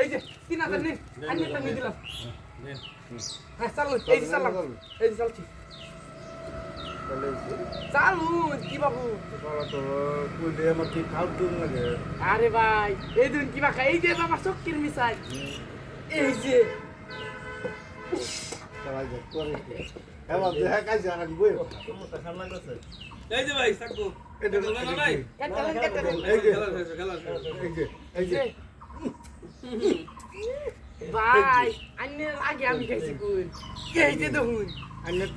এই যে তিন হাজার নিন আমি একটা নিয়ে দিলাম। হ্যাঁ এই যে এই যে চালছি। কি বাবু? আরে ভাই এই দিন কি বাকা এই যে বাবা চক্কির মিশাই। এই যে। এই যে ভাই দেন, এই যে। ভাই আন্নের আগে আমি খাইছি কোন এই যে দেখুন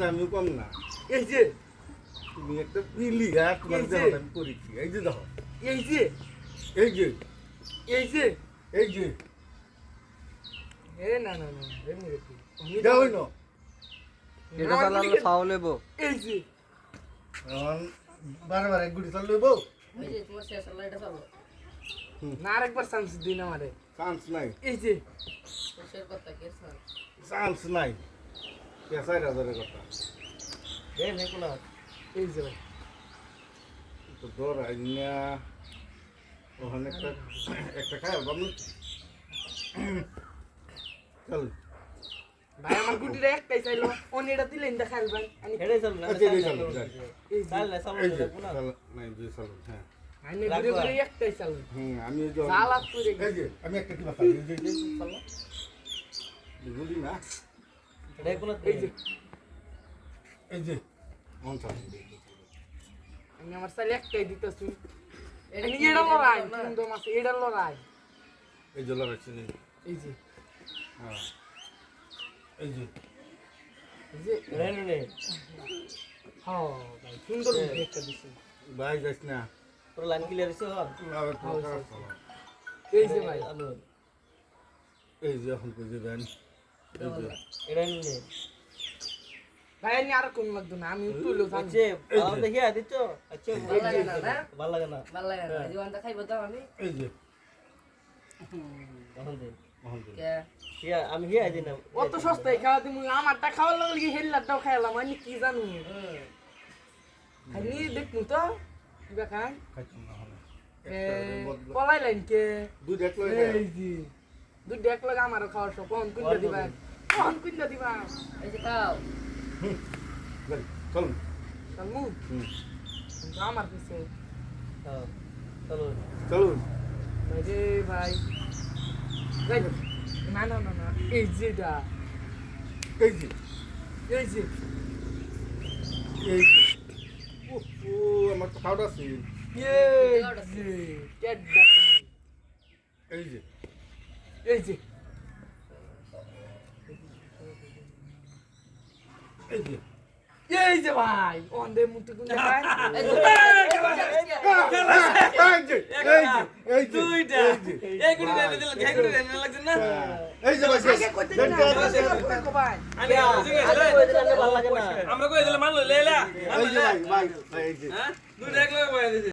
আমি কম না এই যে তুমি একটা পিলি হ্যাঁ তোমার এই যে। আমি করেছি এই যে দেখো এই যে এই যে এই যে এই যে এ না না না মুরে কি আমি দেওই না এটা চালালে ফাউল হইব এই যে এখন বারে বারে গুড়ি চাল লইব ওই যে তোমার শেষ হলো এটা চলো না আরেকবার চান্স দিন আমারে। চান্স নাই। এই যে। চান্স নাই। পেশাই রাজারের কথা। এই যে ভাই। তো দর আইনা ওখানে একটা একটা খাই বাবু চল। ভাই আমার গুটিটা একটাই চাইলো। অন্য এটা দিলেন দেখাইল ভাই। এই চল এই যে এই যে। চল নাই যে চল হ্যাঁ। আমি ঘুরে ঘুরে একটাই চালু হুম আমি ওই যে চালাক করে এই যে আমি একটা কি বাতা এই যে এই চল। বুঝলি না। এই যে এই যে মন চল। আমি আমার চাইলে একটাই দিতেছি। এটা এটা লড়াই সুন্দর মাছ এটা লড়াই। এই যে লাগাচ্ছি নি এই যে। হ্যাঁ। এই যে। এই যে। হ্যাঁ সুন্দর একটা দিছি। ভাই যাস না। আবার তো খারাপ হলো। এই যে ভাই। এই যে এখন কই দেবেন এই যে। ভাই আমি আর কোন লাগতো না? আমি তুলো জানি। ভালো লাগে না না? ভালো লাগে না। জীবনটা খাইবো তো আমি এই যে। এখন দে। কে? আমি হিয়া দিন অত সস্তায় খাওয়া দিমু আমারটা খাওয়ার লগে লগে হেল্লারটাও খাইলাম আমি কি জানু। খালি দেখমু তো। কিবা খান পলাই লাইন কে? দুই দেখ লই দুই দেখ লগে আমারও খাওয়ার সব কোন কুইন্টা দিবা। কোন কুইন্টা দিবা। এই যে খাও চল। হুম। কিন্তু আমার পিছে। চলুন ভাই রে ভাই। যাই না না না না। এই যে। এই যে। এই যে। খাওয়া আছে এই যে। এই যে। এই যে। এই যে ভাই অন্ধে মুতে কোন দেখায় এই যে এই যে এই যে এই যে দুইটা এই যে এই গুড়ি দেন দিলে এই গুড়ি দেন লাগছে না এই যে বাস আগে কইতে না আগে কই ভাই আমি আমরা কই দিলে মানলো লেলা এই যে ভাই ভাই এই যে দুইটা এক লগে বয়া দিছে